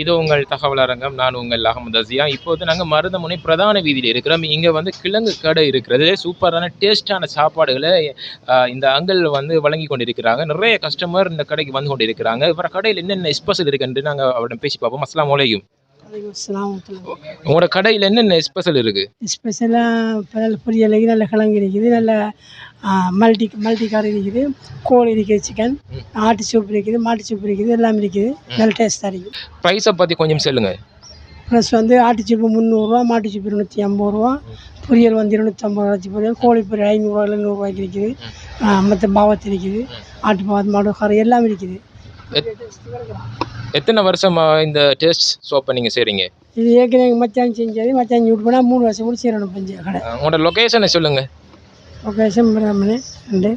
இது உங்கள் தகவல் அரங்கம். நான் உங்கள் அகமது அசியா. இப்போது நாங்கள் மருதமுனை பிரதான வீதியில் இருக்கிறோம். இங்கே வந்து கிழங்கு கடை இருக்கிறது. சூப்பரான டேஸ்டான சாப்பாடுகளை இந்த அங்கிள் வந்து வழங்கி கொண்டிருக்கிறாங்க. நிறைய கஸ்டமர் இந்த கடைக்கு வந்து கொண்டிருக்கிறாங்க. இவர கடையில் என்னென்ன ஸ்பெஷல் இருக்குன்ட்டு நாங்கள் அவரிடம் பேசி பார்ப்போம். அஸ்லாம் வலைக்கும் உங்களோட கடையில் என்னென்ன ஸ்பெஷல் இருக்குது ஸ்பெஷலாக பரல் பொரியல் இருக்குது நல்ல கிழங்கு இருக்குது நல்ல மல்டி மல்டி கறி இருக்குது கோழி இருக்குது சிக்கன் ஆட்டு சூப் இருக்குது மாட்டு சூப் இருக்குது எல்லாம் இருக்குது. நல்ல டேஸ்ட்டாக இருக்குது. ப்ரைஸை பற்றி கொஞ்சம் சொல்லுங்கள் ப்ளஸ் வந்து ஆட்டு சூப்பு முந்நூறுரூவா மாட்டு சூப்பு இருநூற்றி ஐம்பது ரூபா பொரியல் வந்து இருநூற்றம்பது ரூபாய்க்கு பொரியல் கோழி பொரியல் ஐநூறுரூவா நூறுரூவாய்க்கு இருக்குது. மற்ற பாவத்து இருக்குது. ஆட்டு பாவத்து மாடு கறி எல்லாம் இருக்குது. எத்தனை வருஷமாக இந்த டேஸ்ட் சோப்பை நீங்கள் செய்கிறீங்க இது ஏற்கனவே எங்கள் மச்சான் செஞ்சது. மச்சான் விட்டு போனால் மூணு வருஷம் கூட சீரணும் பஞ்சு கடை. உங்களோட லொக்கேஷனை சொல்லுங்கள் லொக்கேஷன் பிரமணி ரெண்டு.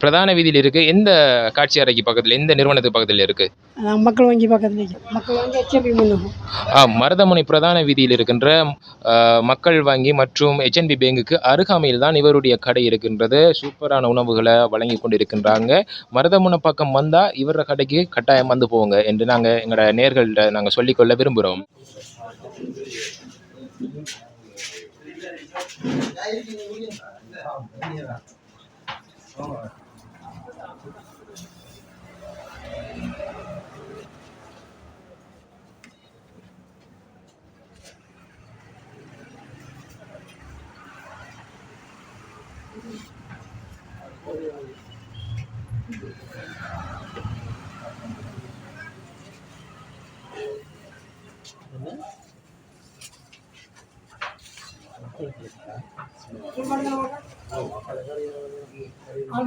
பிரதான வீதியில் இருக்குது எந்த காட்சி அறைக்கு பக்கத்தில் எந்த நிறுவனத்துக்கு பக்கத்தில் இருக்குது மக்கள் வங்கி பக்கத்தில் மக்கள் வங்கி ஹெச்என்பி முன்னுக்கும் மருதமுனை பிரதான வீதியில் இருக்கின்ற மக்கள் வங்கி மற்றும் ஹெச்என்பி பேங்குக்கு அருகாமையில் தான் இவருடைய கடை இருக்கின்றது. சூப்பரான உணவுகளை வழங்கி கொண்டு இருக்கின்றாங்க மருதமுனை பக்கம் வந்தால் இவர கடைக்கு கட்டாயம் வந்து போங்க என்று நாங்கள் எங்களோட நேர்கள்ட்ட நாங்கள் சொல்லிக்கொள்ள விரும்புகிறோம் Thank you. Mm-hmm.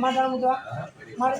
ಮಾತಾಡ್ಬೋದು ಮಾಡಿ